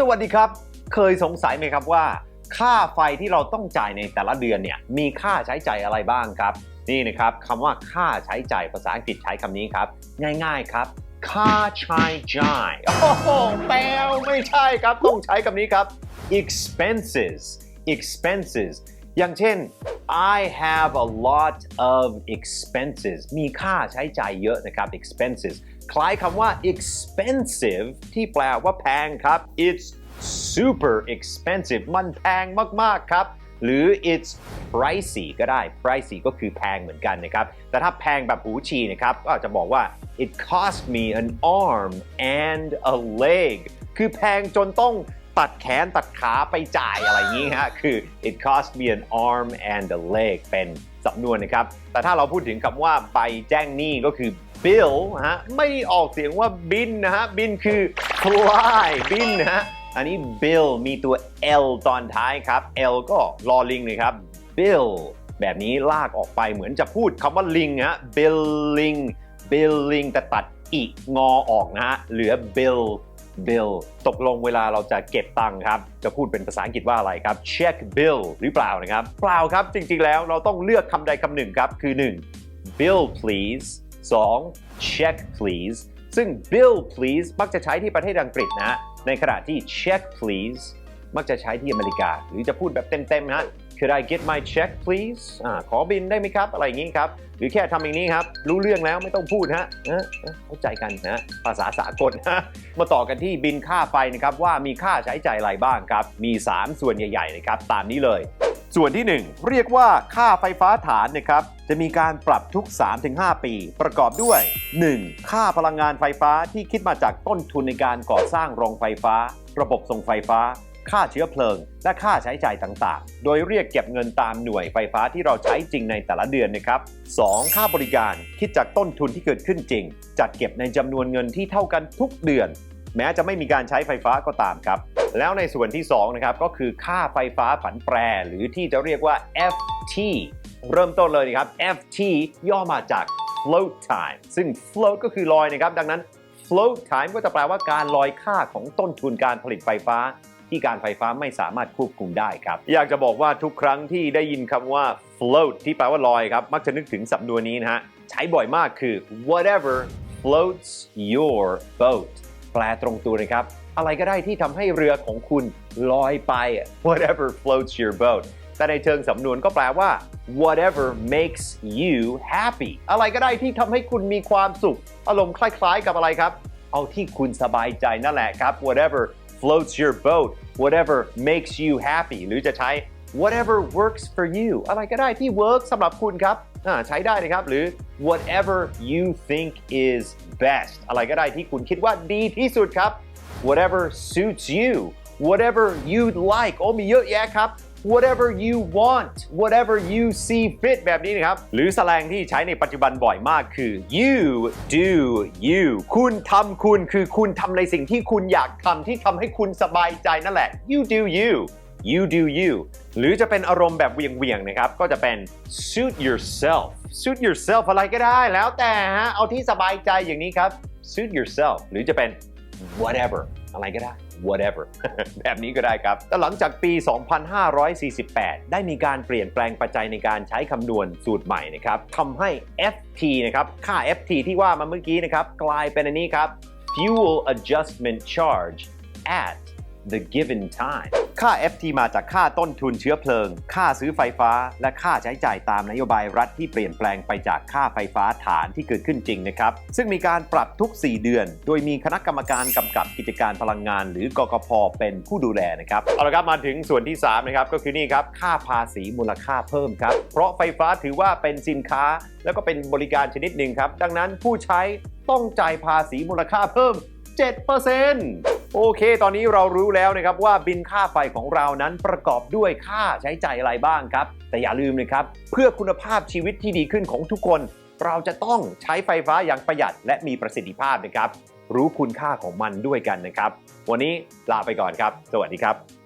สวัสดีครับ เคยสงสัยไหมครับว่า ค่าไฟที่เราต้องจ่ายในแต่ละเดือนเนี่ยมีค่าใช้จ่ายอะไรบ้างครับ นี่นะครับคำว่าค่าใช้จ่ายภาษาอังกฤษใช้คำนี้ครับ ง่ายๆครับ ค่าใช้จ่ายโอ้โหแปลไม่ใช่ครับ ต้องใช้คำนี้ครับ expenses expenses อย่างเช่น I have a lot of expenses มีค่าใช้จ่ายเยอะนะครับ expenses คล้ายคำว่า expensive ที่แปลว่าแพงครับ it's super expensive มันแพงมาก ๆ ครับ หรือ it's pricey ก็ได้ pricey ก็คือแพงเหมือนกันนะครับ แต่ถ้าแพงแบบหูฉีนะครับ ก็อาจจะบอกว่า it cost me an arm and a leg คือแพงจนต้อง ตัดแขนตัดขาไปจ่ายอะไรอย่างนี้ฮะคือ it cost me an arm and a leg เป็นสำนวนนะครับ แต่ถ้าเราพูดถึงคำว่าใบแจ้งหนี้ก็คือ bill ฮะไม่ออกเสียงว่าบินนะฮะบินคือ fly บินนะฮะอันนี้ bill มีตัว l ตอนท้ายครับ l ก็ลอลิงเลยครับ bill แบบนี้ลากออกไปเหมือนจะพูดคำว่าลิงฮะ billing billing แต่ตัดอีกงอออกนะฮะเหลือ bill bill ตกลงเวลาเราจะเก็บตังค์ครับ จะพูดเป็นภาษาอังกฤษว่าอะไรครับ check bill หรือเปล่านะครับ เปล่าครับ จริงๆแล้วเราต้องเลือกคำใดคำหนึ่งครับ คือ 1. bill please 2. check please ซึ่ง bill please มักจะใช้ที่ประเทศอังกฤษนะ ในขณะที่ check please มักจะใช้ที่อเมริกา หรือจะพูดแบบเต็มๆฮะ Could I get my check please อขอบินได้ไหมครับ อะไรอย่างนี้ครับ หรือแค่ทำอย่างนี้ครับ รู้เรื่องแล้วไม่ต้องพูดฮะเออเข้าใจกันนะภาษาสากลฮะมาต่อกันที่บินค่าไฟนะครับ ว่ามีค่าใช้จ่ายอะไรบ้างครับ มี 3 ส่วนใหญ่ๆนะครับ ตามนี้เลย ส่วนที่ 1 เรียกว่าค่าไฟฟ้าฐานนะครับจะมีการปรับทุก 3-5 ปี ประกอบด้วย 1. ค่าพลังงานไฟฟ้าที่คิดมาจากต้นทุนในการก่อสร้างโรงไฟฟ้า ระบบส่งไฟฟ้า ค่าเชื้อเพลิง และค่าใช้จ่ายต่างๆ โดยเรียกเก็บเงินตามหน่วยไฟฟ้าที่เราใช้จริงในแต่ละเดือนนะครับ 2. ค่าบริการคิดจากต้นทุนที่เกิดขึ้นจริง จัดเก็บในจำนวนเงินที่เท่ากันทุกเดือน แม้จะไม่มีการใช้ไฟฟ้าก็ตามครับ แล้วในส่วนที่2นะครับก็คือค่าไฟฟ้าผันแปร หรือที่จะเรียกว่า FT เริ่มต้นเลยนะครับ FT ย่อมาจาก float time ซึ่ง float ก็คือลอยนะครับ ดังนั้น float time ก็จะแปลว่าการลอยค่าของต้นทุนการผลิตไฟฟ้า ที่การไฟฟ้าไม่สามารถควบคุมได้ครับ อยากจะบอกว่าทุกครั้งที่ได้ยินคำว่า float ที่แปลว่าลอยครับ มักจะนึกถึงสำนวนนี้นะฮะ ใช้บ่อยมากคือ whatever floats your boat แปลตรงตัวนะครับ อะไรก็ได้ที่ทำให้เรือของคุณลอยไป whatever floats your boat แต่ในเชิงสำนวนก็แปลว่า whatever makes you happy อะไรก็ได้ที่ทำให้คุณมีความสุข อารมณ์คล้ายๆกับอะไรครับ เอาที่คุณสบายใจนั่นแหละครับ whatever floats your boat whatever makes you happy หรือจะใช้ whatever works for you อะไรก็ได้ที่ work สำหรับคุณครับอ่าใช้ได้นะครับ หรือ whatever you think is best อะไรก็ได้ที่คุณคิดว่าดีที่สุดครับ whatever suits you whatever you'd like โอ้มีเยอะแยะครับ whatever you want whatever you see fit แบบนี้นะครับ หรือสแลงที่ใช้ในปัจจุบันบ่อยมากคือ you do you คุณทำคุณคือคุณทำในสิ่งที่คุณอยากทำที่ทำให้คุณสบายใจนั่นแหละ you do you you do you หรือจะเป็นอารมณ์แบบเวียงๆนะครับ ก็จะเป็น suit yourself suit yourself อะไรก็ได้แล้วแต่ฮะ เอาที่สบายใจอย่างนี้ครับ suit yourself หรือจะเป็น whatever อะไรก็ได้ whatever แบบนี้ก็ได้ครับ แต่หลังจากปี 2548 ได้มีการเปลี่ยนแปลงปัจจัยในการใช้คำนวณสูตรใหม่นะครับทำให้ FT นะครับค่า FT ที่ว่ามาเมื่อกี้นะครับ กลายเป็นอันนี้ครับ fuel adjustment charge at the given time ค่า FT มาจากค่าต้นทุนเชื้อเพลิง ค่าซื้อไฟฟ้า และค่าใช้จ่ายตามนโยบายรัฐที่เปลี่ยนแปลงไปจากค่าไฟฟ้าฐานที่เกิดขึ้นจริงนะครับ ซึ่งมีการปรับทุก 4 เดือน โดยมีคณะกรรมการกำกับกิจการพลังงาน หรือกกพเป็นผู้ดูแลนะครับ เอาละครับมาถึงส่วนที่ 3 นะครับ ก็คือนี่ครับ ค่าภาษีมูลค่าเพิ่มครับ เพราะไฟฟ้าถือว่าเป็นสินค้า แล้วก็เป็นบริการชนิดหนึ่งครับ ดังนั้นผู้ใช้ต้องจ่ายภาษีมูลค่าเพิ่ม 7%โอเค ตอนนี้เรารู้แล้วนะครับว่าบินค่าไฟของเรานั้นประกอบด้วยค่าใช้จ่ายอะไรบ้างครับ แต่อย่าลืมนะครับ เพื่อคุณภาพชีวิตที่ดีขึ้นของทุกคน เราจะต้องใช้ไฟฟ้าอย่างประหยัดและมีประสิทธิภาพนะครับ รู้คุณค่าของมันด้วยกันนะครับ วันนี้ลาไปก่อนครับ สวัสดีครับ